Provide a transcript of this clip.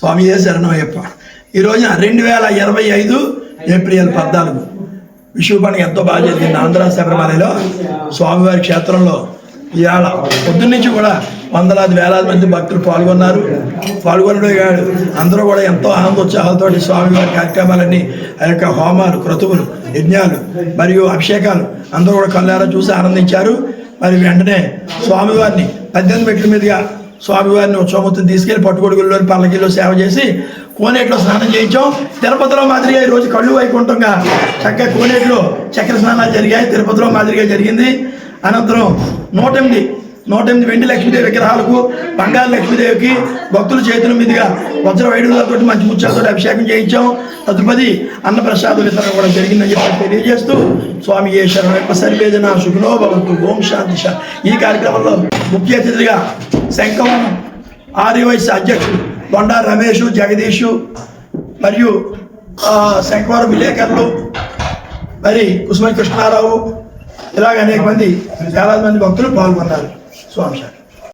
స్వామి ఏ శరణమయ్యప్ప రెండు వేల ఇరవై ఐదు ఏప్రిల్ పద్నాలుగు. విషు పండుగ ఎంతో బాగా జరిగింది ఆంధ్ర శబరిమలలో. స్వామివారి క్షేత్రంలో ఇవాళ పొద్దున్న నుంచి కూడా వందలాది వేలాది మంది భక్తులు పాల్గొన్నారు. పాల్గొనడే కాదు అందరూ కూడా ఎంతో ఆనందోత్సాహాలతో స్వామివారి కార్యక్రమాలన్నీ ఆ యొక్క హోమాలు క్రతువులు యజ్ఞాలు మరియు అభిషేకాలు అందరూ కూడా కళ్ళారా చూసి ఆనందించారు. మరి వెంటనే స్వామివారిని పద్దెనిమిది మెట్ల మీదుగా స్వామివారిని ఉత్సవమూర్తిని తీసుకెళ్ళి పట్టుకొడుగుల్లో పల్లకిలో సేవ చేసి కోనేటిలో స్నానం చేయించాం. తిరుపతిలో మాదిరిగా ఈరోజు కళ్ళు వైకుంఠంగా చక్కగా కోనేటిలో చక్ర స్నానాలు జరిగాయి. తిరుపతిలో మాదిరిగా జరిగింది. అనంతరం నూట ఎనిమిది నూట ఎనిమిది వెండి లక్ష్మీదేవి విగ్రహాలకు బంగారు లక్ష్మీదేవికి భక్తుల చేతుల మీదుగా వజ్ర వైడులతో మంచి ముత్యాలతో అభిషేకం చేయించాం. తదుపరి అన్నప్రసాద వితరణ కూడా జరిగిందని చెప్పి తెలియజేస్తూ స్వామి ఏ శరణప్ప సర్వేదన సుఖనో భవంతు. ఓం శాంతి ఈ కార్యక్రమంలో ముఖ్య అతిథిగా శంఖం ఆర్యవైశ్య అధ్యక్షుడు బొండా రమేష్ జగదీషు మరియు శంఖవరం విలేకరులు మరి కుసుమ కృష్ణారావు ఇలాగ అనేక మంది చాలా మంది భక్తులు పాల్గొన్నారు. స్వామి శాంతి